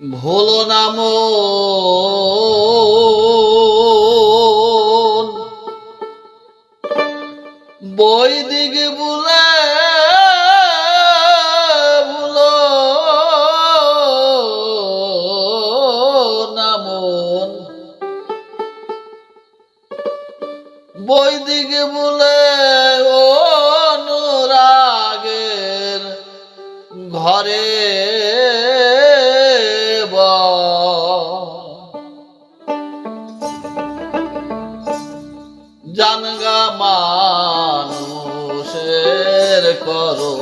নাম বৈদিক বলে ভুলো নামন বৈদিক বলে অনুরাগের ঘরে মানুষের করো।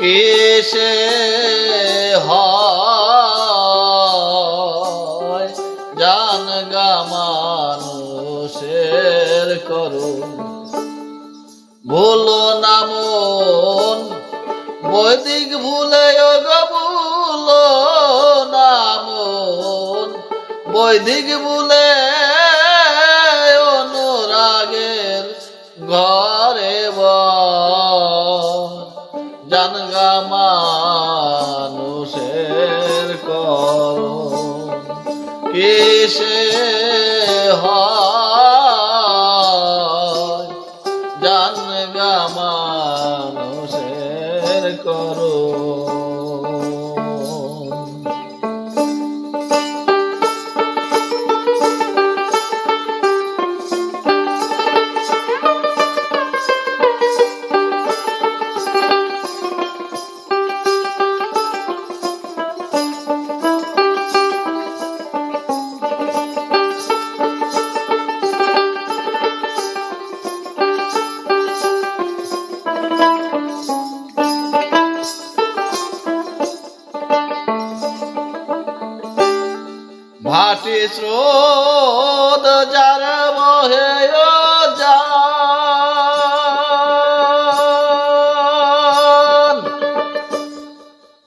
কিসে হয়? জানগা মানুষের করো। ভুলো নামন বৈদিক ভুলে গো ভুলো নামন বৈদিক ভুলে হয়। জানগা মানুষের করো। ভাটি স্রোত যার বহে।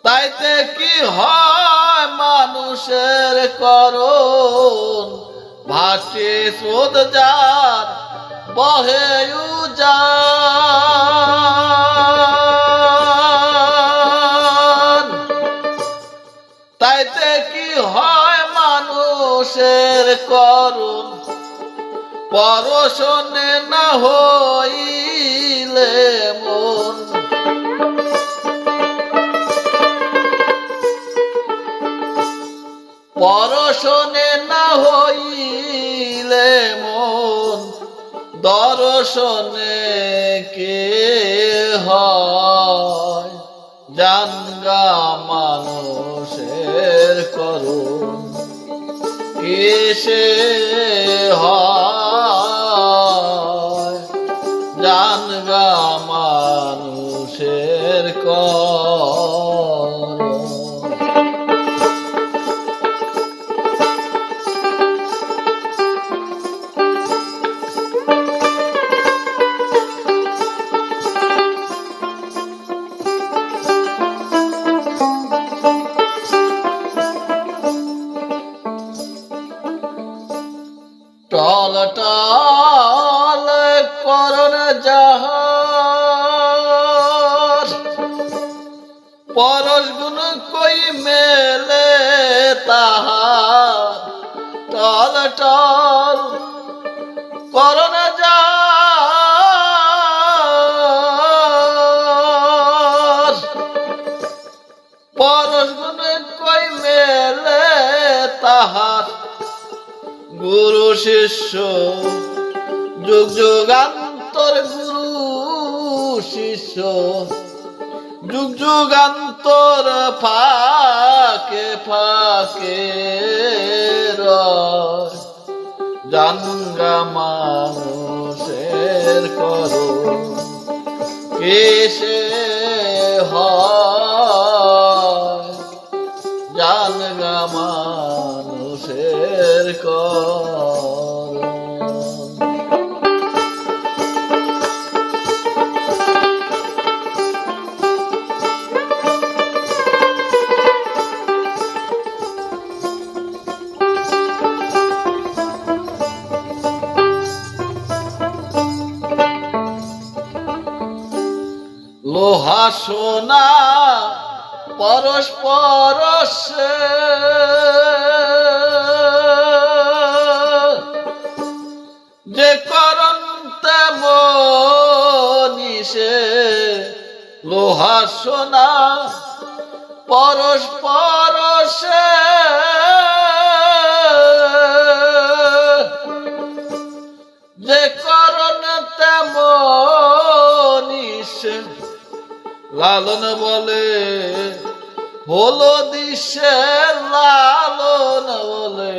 তাইতে কি হয় মানুষের করুন ভাটি স্রোত যার বহে ও করুন পরশনে না হইলে মন। পরশনে না হইলে মন, দর্শনে কে হয়? জানগা মানুষের করুন কিসে টল টল করন যাহার পরশ গুণ কই মেলে তাহার? টল টল করন যাহার পরশ গুণ কই মেলে তাহার? গুরু শিষ্য। যুগ যুগান্তর গুরু শিষ্য। যুগ যুগান্তর ফাকে ফাকে। জানগা মানুষের করো কেসে হয়? হাসনা পরস্পর যে করণ লোহা লোহাসনা পরস্পর সে লালন বলে, হলো দিশে লালন বলে।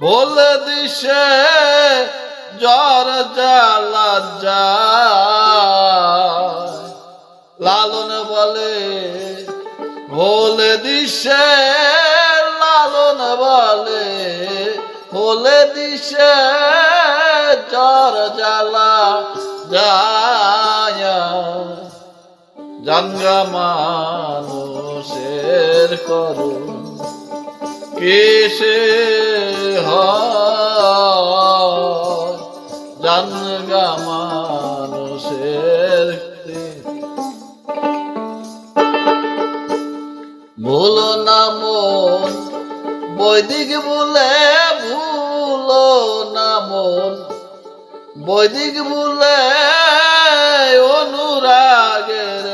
বলে দিশে জ্বর জ্বালা যায়। লালন বলে বলে দিশে লালন বলে। বলে দিশে জ্বর জ্বালা যায়। জানগা মানুষের করুন কেসে জানগা মানুষের ভুলো না মন, বৈদিক বলে ভুল না মন। বৈদিক বলে অনুরাগের